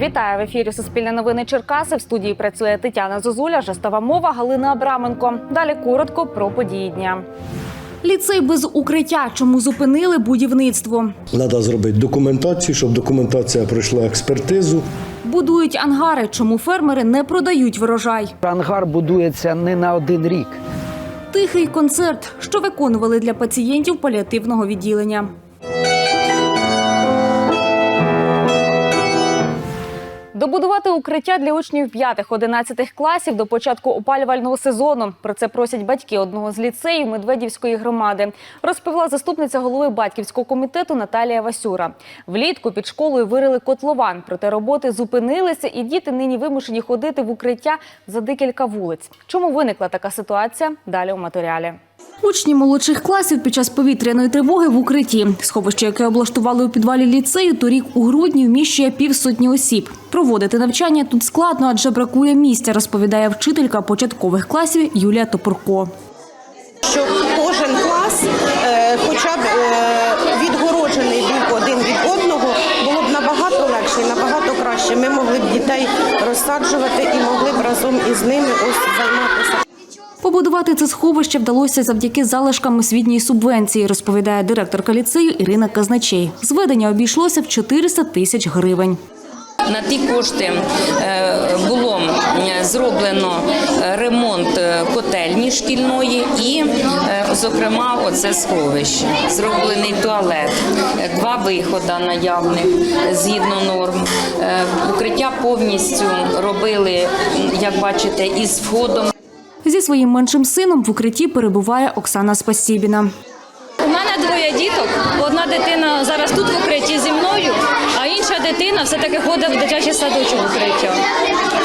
Вітаю в ефірі Суспільне новини Черкаси. В студії працює Тетяна Зозуля, жестова мова Галина Абраменко. Далі коротко про події дня. Ліцей без укриття. Чому зупинили будівництво? Треба зробити документацію, щоб документація пройшла експертизу. Будують ангари. Чому фермери не продають врожай? Ангар будується не на один рік. Тихий концерт, що виконували для пацієнтів паліативного відділення. Добудувати укриття для учнів 5-11 класів до початку опалювального сезону. Про це просять батьки одного з ліцеїв Медведівської громади. Розповіла заступниця голови батьківського комітету Наталія Васюра. Влітку під школою вирили котлован, проте роботи зупинилися, і діти нині вимушені ходити в укриття за декілька вулиць. Чому виникла така ситуація? Далі у матеріалі. Учні молодших класів під час повітряної тривоги в укритті. Сховище, яке облаштували у підвалі ліцею, торік у грудні вміщує півсотні осіб. Проводити навчання тут складно, адже бракує місця, розповідає вчителька початкових класів Юлія Топурко. щоб кожен клас е, хоча б е, відгороджений був один від одного, було б набагато легше, набагато краще. Ми могли б дітей розсаджувати і могли б разом із ними ось займатися. Побудувати це сховище вдалося завдяки залишкам освітньої субвенції, розповідає директорка ліцею Ірина Казначей. Зведення обійшлося в 400 тисяч гривень. На ті кошти е, було зроблено е, ремонт е, котельні шкільної і, зокрема, оце сховище. Зроблений туалет, два виходи наявних згідно норм. Укриття повністю робили, як бачите, із входом. Зі своїм меншим сином в укритті перебуває Оксана Спасібіна. У мене двоє діток. Одна дитина зараз тут в укритті зі мною, а інша дитина все-таки ходить в дитячий садочок в укриття.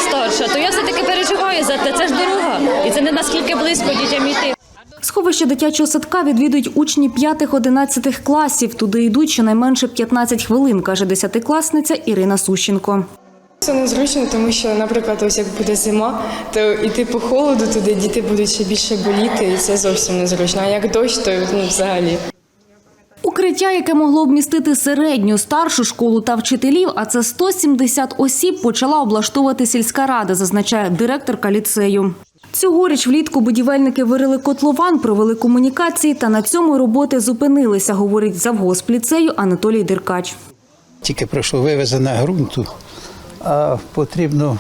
Старша. То я все-таки переживаю за те. Це ж дорога. І це не наскільки близько дітям йти. Сховище дитячого садка відвідують учні 5-11 класів. Туди йдуть щонайменше 15 хвилин, каже десятикласниця Ірина Сущенко. Це незручно, тому що, наприклад, ось як буде зима, то йти по холоду туди діти будуть ще більше боліти, і це зовсім незручно. А як дощ, то ну, взагалі. Укриття, яке могло вмістити середню, старшу школу та вчителів, а це 170 осіб, почала облаштовувати сільська рада, зазначає директорка ліцею. Цьогоріч влітку будівельники вирили котлован, провели комунікації, та на цьому роботи зупинилися, говорить завгосп ліцею Анатолій Деркач. Тільки пройшло вивезення ґрунту, а потрібно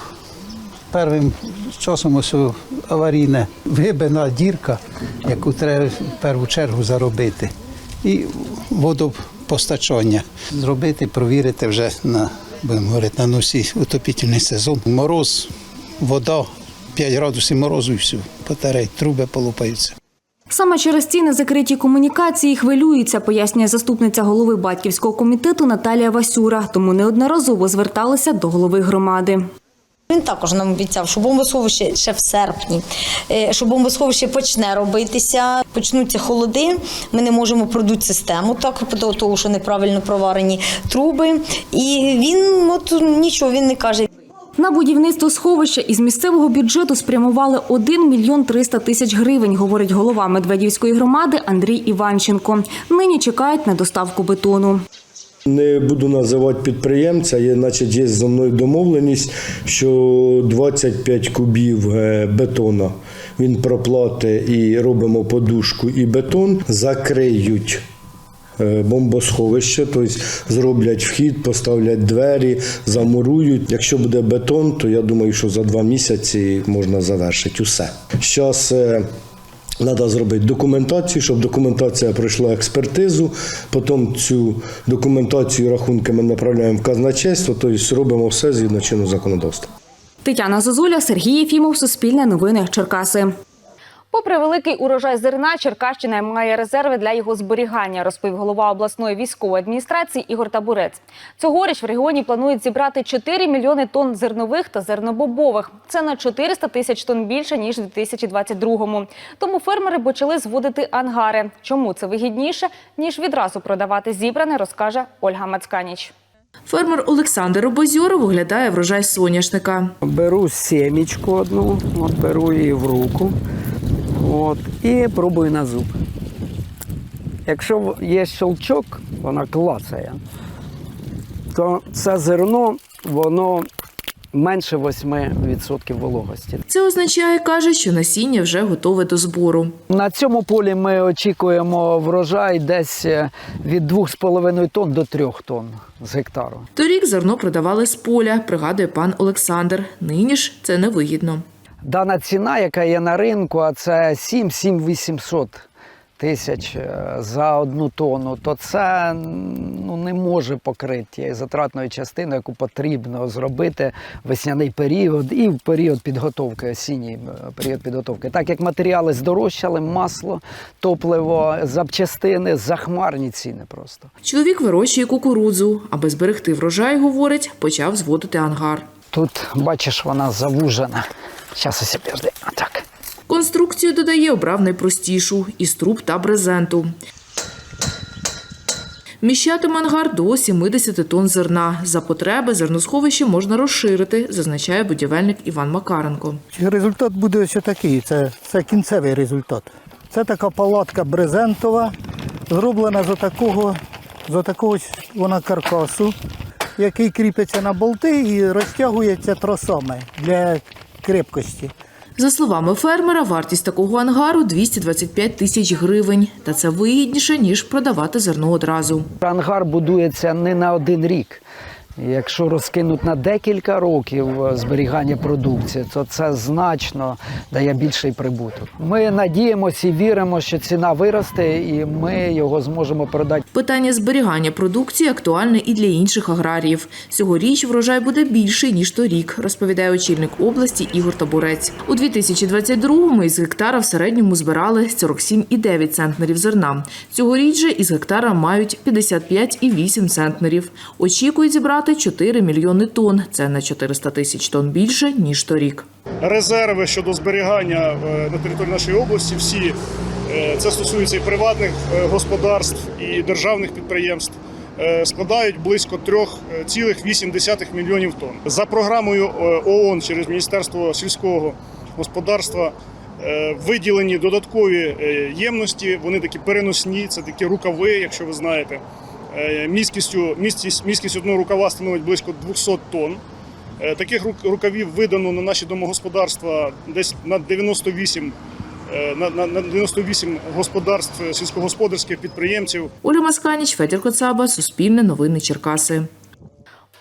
першим часом ось аварійна вибина дірка, яку треба в першу чергу заробити. І водопостачання зробити, провірити вже на, будемо говорити, на носі утопітельний сезон. Мороз, вода, 5 градусів морозу і все, батареї, труби полупаються. Саме через ці незакриті комунікації хвилюються, пояснює заступниця голови батьківського комітету Наталія Васюра. Тому неодноразово зверталися до голови громади. Він також нам обіцяв, що бомбосховище ще в серпні, е, що бомбосховище почне робитися, почнуться холоди. Ми не можемо продути систему, так до того, що неправильно проварені труби. І він от нічого він не каже. На будівництво сховища із місцевого бюджету спрямували 1 мільйон 300 тисяч гривень, говорить голова Медведівської громади Андрій Іванченко. Нині чекають на доставку бетону. Не буду називати підприємця, є, значить, є зі мною домовленість, що 25 кубів е, бетона він проплатить і робимо подушку і бетон, закриють бомбосховище, тобто зроблять вхід, поставлять двері, замурують. Якщо буде бетон, то я думаю, що за два місяці можна завершити усе. Зараз Треба зробити документацію, щоб документація пройшла експертизу. Потім цю документацію рахунки ми направляємо в казначейство, тобто робимо все згідно чинного законодавства. Тетяна Зозуля, Сергій Єфімов, Суспільне новини, Черкаси. Попри великий урожай зерна, Черкащина має резерви для його зберігання, розповів голова обласної військової адміністрації Ігор Табурець. Цьогоріч в регіоні планують зібрати 4 мільйони тонн зернових та зернобобових. Це на 400 тисяч тонн більше ніж у 2022-му. Тому фермери почали зводити ангари. Чому це вигідніше ніж відразу продавати зібране, розкаже Ольга Мацканіч. Фермер Олександр Робозьоров оглядає врожай соняшника. Беру сімечку одну, от беру її в руку от, і пробую на зуб. Якщо є щелчок, вона клацає, то це зерно воно менше 8% вологості. Це означає, каже, що насіння вже готове до збору. На цьому полі ми очікуємо врожай десь е, від 2,5 тонн до 3 тонн з гектару. Торік зерно продавали з поля, пригадує пан Олександр. Нині ж це невигідно. Дана ціна, яка є на ринку, а це 7-7-800 тисяч е, за одну тонну, то це ну, не може покрити тієї затратної частини, яку потрібно зробити в весняний період і в період підготовки, осінній е, період підготовки. Так як матеріали здорожчали, масло, топливо, запчастини, захмарні ціни просто. Чоловік вирощує кукурудзу, аби зберегти врожай, говорить, почав зводити ангар. Тут, бачиш, вона завужена. Зараз ось підожди. Отак. Конструкцію додає, обрав найпростішу із труб та брезенту. Вміщатиме ангар до 70 тонн зерна. За потреби зерносховище можна розширити, зазначає будівельник Іван Макаренко. Результат буде ось такий. Це, це кінцевий результат. Це така палатка брезентова, зроблена з отакого, з отакого ж вона каркасу, який кріпиться на болти і розтягується тросами для крепкості. За словами фермера, вартість такого ангару 225 тисяч гривень. Та це вигідніше, ніж продавати зерно одразу. Ангар будується не на один рік. Якщо розкинуть на декілька років е, зберігання продукції, то це значно дає більший прибуток. Ми надіємося і віримо, що ціна виросте, і ми його зможемо продати. Питання зберігання продукції актуальне і для інших аграріїв. Цьогоріч врожай буде більший ніж торік, розповідає очільник області Ігор Табурець. У 2022-му із гектара в середньому збирали 47,9 центнерів зерна. Цьогоріч же із гектара мають 55,8 центнерів. Очікують зібрати 4 мільйони тонн. Це на 400 тисяч тонн більше ніж торік. резерви щодо зберігання е, на території нашої області. Всі е, це стосується і приватних е, господарств, і державних підприємств. Складають близько 3,8 мільйонів тонн. За програмою ООН через Міністерство сільського господарства виділені додаткові ємності. Вони такі переносні, це такі рукави, якщо ви знаєте. Е, Міськістю, міськість, міськість одного рукава становить близько 200 тонн. Е, Таких рук- рукавів видано на наші домогосподарства десь на 98, е, на, на, на 98 господарств сільськогосподарських підприємців. Оля Масканіч, Федір Коцаба, Суспільне новини Черкаси.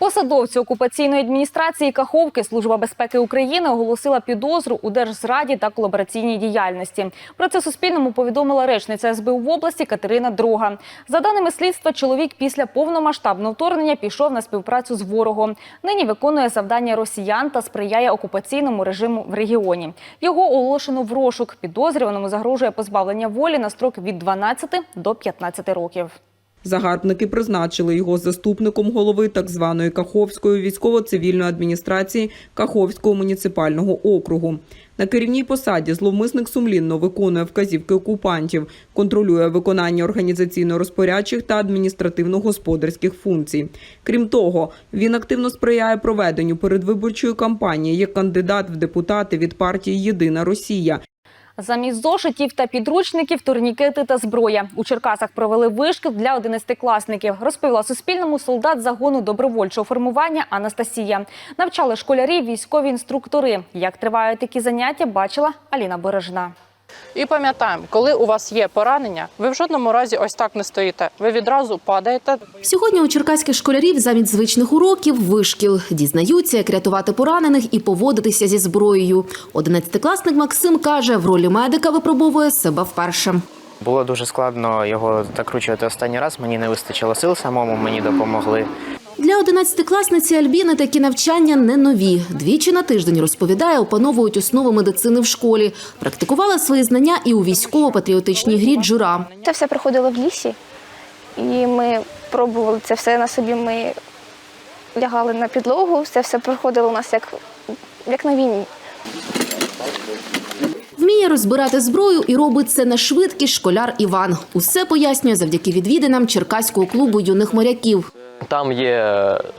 Посадовцю окупаційної адміністрації Каховки Служба безпеки України оголосила підозру у держзраді та колабораційній діяльності. Про це Суспільному повідомила речниця СБУ в області Катерина Друга. За даними слідства, чоловік після повномасштабного вторгнення пішов на співпрацю з ворогом. Нині виконує завдання росіян та сприяє окупаційному режиму в регіоні. Його оголошено в розшук. Підозрюваному загрожує позбавлення волі на строк від 12 до 15 років. Загарбники призначили його заступником голови так званої Каховської військово-цивільної адміністрації Каховського муніципального округу. На керівній посаді зловмисник сумлінно виконує вказівки окупантів, контролює виконання організаційно-розпорядчих та адміністративно-господарських функцій. Крім того, він активно сприяє проведенню передвиборчої кампанії як кандидат в депутати від партії Єдина Росія. Замість зошитів та підручників, турнікети та зброя. У Черкасах провели вишкіл для 11-класників. Розповіла Суспільному солдат загону добровольчого формування Анастасія. Навчали школярів військові інструктори. Як тривають такі заняття, бачила Аліна Бережна. І пам'ятаємо, коли у вас є поранення, ви в жодному разі ось так не стоїте. Ви відразу падаєте. Сьогодні у черкаських школярів замість звичних уроків вишкіл. Дізнаються, як рятувати поранених і поводитися зі зброєю. Одинадцятикласник Максим каже, в ролі медика випробовує себе вперше. Було дуже складно його закручувати останній раз. Мені не вистачило сил самому, мені допомогли. Для одинадцятикласниці Альбіни такі навчання не нові. Двічі на тиждень розповідає, опановують основи медицини в школі. Практикувала свої знання і у військово-патріотичній грі Джура. Це все проходило в лісі, і ми пробували це все на собі. Ми лягали на підлогу, це все проходило у нас як, як на війні. Вміє розбирати зброю і робить це на швидкість школяр Іван. Усе пояснює завдяки відвідинам Черкаського клубу юних моряків. Там є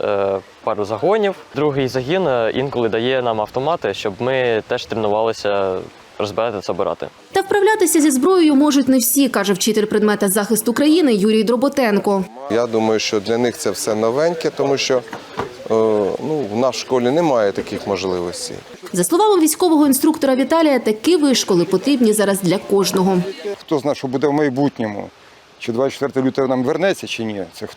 е, пару загонів. Другий загін е, інколи дає нам автомати, щоб ми теж тренувалися розбирати та забирати. Та вправлятися зі зброєю можуть не всі, каже вчитель предмета захисту країни Юрій Дроботенко. Я думаю, що для них це все новеньке, тому що е, Ну, в нашій школі немає таких можливостей. За словами військового інструктора Віталія, такі вишколи потрібні зараз для кожного. Хто знає, що буде в майбутньому, чи 24 лютого нам вернеться, чи ні, це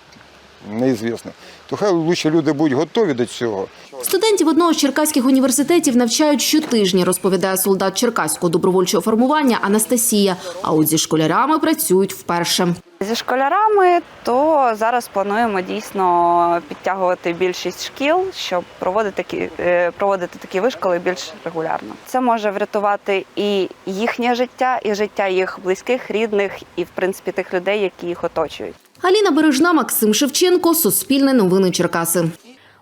неізвісно. То хай лучше люди будуть готові до цього. Студентів одного з черкаських університетів навчають щотижня, розповідає солдат черкаського добровольчого формування Анастасія. А от зі школярами працюють вперше. Зі школярами то зараз плануємо дійсно підтягувати більшість шкіл, щоб проводити такі е, проводити такі вишколи більш регулярно. Це може врятувати і їхнє життя, і життя їх близьких, рідних, і в принципі тих людей, які їх оточують. Аліна Бережна, Максим Шевченко, Суспільне новини Черкаси.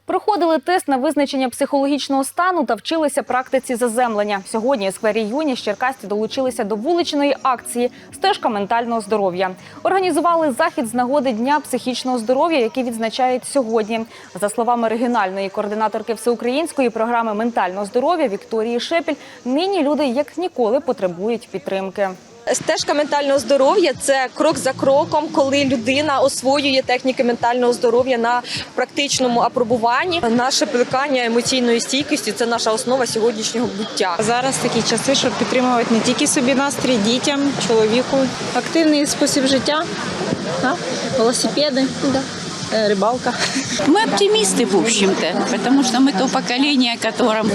Проходили тест на визначення психологічного стану та вчилися практиці заземлення. Сьогодні у сквері юні з черкасці долучилися до вуличної акції Стежка ментального здоров'я. Організували захід з нагоди Дня психічного здоров'я, який відзначають сьогодні. За словами регіональної координаторки всеукраїнської програми ментального здоров'я Вікторії Шепіль, нині люди як ніколи потребують підтримки. Стежка ментального здоров'я це крок за кроком, коли людина освоює техніки ментального здоров'я на практичному апробуванні. Наше плекання емоційної стійкості це наша основа сьогоднішнього буття. Зараз такі часи, щоб підтримувати не тільки собі настрій, дітям, чоловіку, активний спосіб життя, велосипеди, е, рибалка. Мы оптимисты, в общем-то, потому что мы то поколение, которым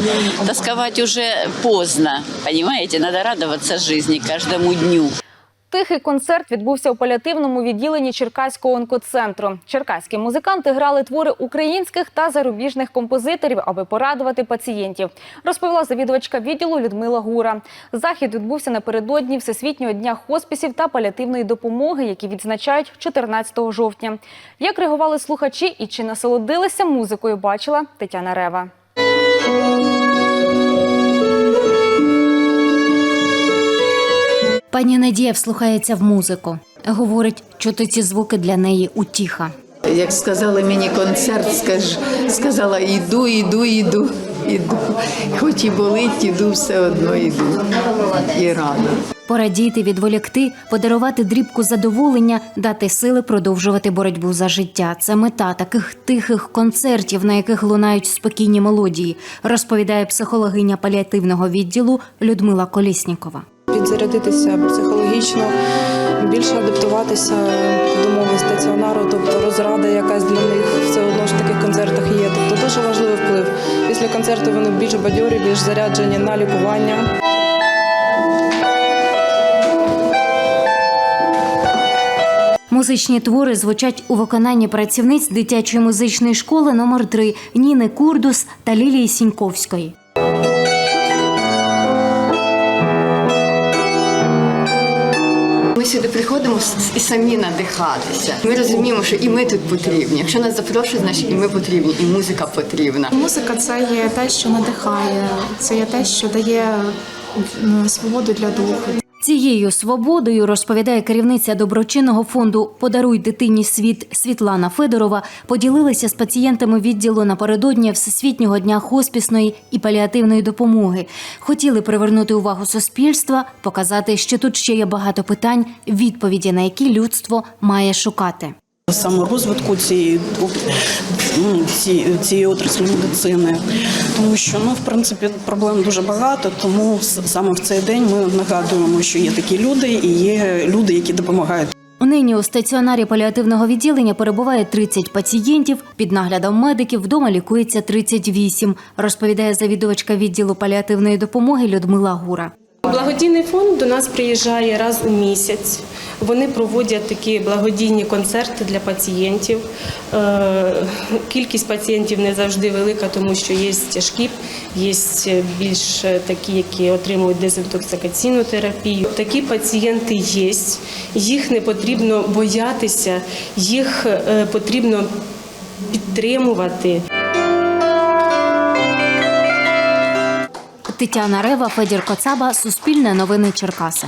тосковать уже поздно. Понимаете, надо радоваться жизни каждому дню. Тихий концерт відбувся у паліативному відділенні Черкаського онкоцентру. Черкаські музиканти грали твори українських та зарубіжних композиторів, аби порадувати пацієнтів. Розповіла завідувачка відділу Людмила Гура. Захід відбувся напередодні Всесвітнього дня хоспісів та паліативної допомоги, які відзначають 14 жовтня. Як реагували слухачі і чи насолодилися музикою, бачила Тетяна Рева. Пані Надія вслухається в музику. Говорить, чути ці звуки для неї утіха. Як сказали мені концерт, скаж, сказала, іду, іду, іду, іду. Хоч і болить, іду, все одно іду. І рада. Порадіти, відволікти, подарувати дрібку задоволення, дати сили продовжувати боротьбу за життя. Це мета таких тихих концертів, на яких лунають спокійні мелодії, розповідає психологиня паліативного відділу Людмила Коліснікова. Підзарядитися психологічно, більше адаптуватися до мови стаціонару, тобто розрада якась для них все одно ж в таких концертах є. Тобто дуже важливий вплив. Після концерту вони більш бадьорі, більш заряджені на лікування. Музичні твори звучать у виконанні працівниць дитячої музичної школи номер 3 Ніни Курдус та Лілії Сіньковської. Сюди приходимо і самі надихатися. Ми розуміємо, що і ми тут потрібні. Якщо нас запрошують, значить і ми потрібні, і музика потрібна. Музика це є те, що надихає, це є те, що дає свободу для духу. Цією свободою розповідає керівниця доброчинного фонду Подаруй дитині світ Світлана Федорова. Поділилася з пацієнтами відділу напередодні Всесвітнього дня хоспісної і паліативної допомоги. Хотіли привернути увагу суспільства, показати, що тут ще є багато питань, відповіді на які людство має шукати. Саморозвитку цієї, ну, ці- цієї отраслі медицини. Тому що ну, в принципі проблем дуже багато, тому саме в цей день ми нагадуємо, що є такі люди і є люди, які допомагають. Нині у стаціонарі паліативного відділення перебуває 30 пацієнтів. Під наглядом медиків вдома лікується 38, розповідає завідувачка відділу паліативної допомоги Людмила Гура. Благодійний фонд до нас приїжджає раз у місяць. Вони проводять такі благодійні концерти для пацієнтів. Е, Кількість пацієнтів не завжди велика, тому що є тяжкі, є більш такі, які отримують дезінтоксикаційну терапію. Такі пацієнти є. Їх не потрібно боятися, їх е, потрібно підтримувати. Тетяна Рева, Федір Коцаба, Суспільне новини Черкаси.